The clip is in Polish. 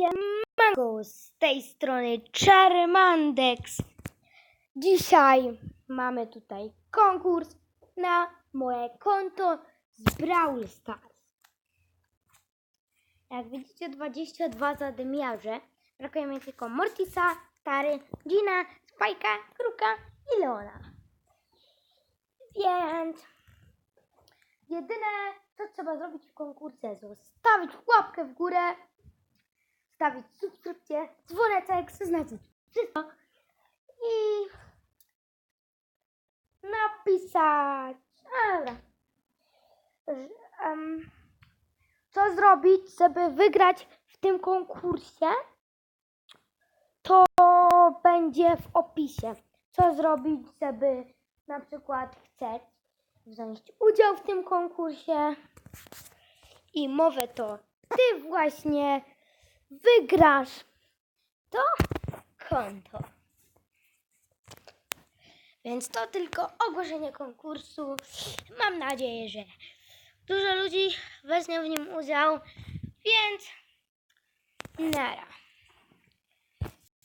Siemanko, z tej strony Charmandex. Dzisiaj mamy tutaj konkurs na moje konto z Brawl Stars. Jak widzicie 22 zadymiarze. Brakuje mi tylko Mortisa, Stary, Gina, Spajka, Kruka i Leona. Więc jedyne co trzeba zrobić w konkursie zostawić łapkę w górę stawić subskrypcję, dzwoneczek, zaznaczyć wszystko i napisać. Dobra. Co zrobić, żeby wygrać w tym konkursie? To będzie w opisie. Co zrobić, żeby na przykład chceć wziąć udział w tym konkursie i mowę to ty właśnie wygrasz to konto. Więc to tylko ogłoszenie konkursu. Mam nadzieję, że dużo ludzi weźmie w nim udział, więc nara.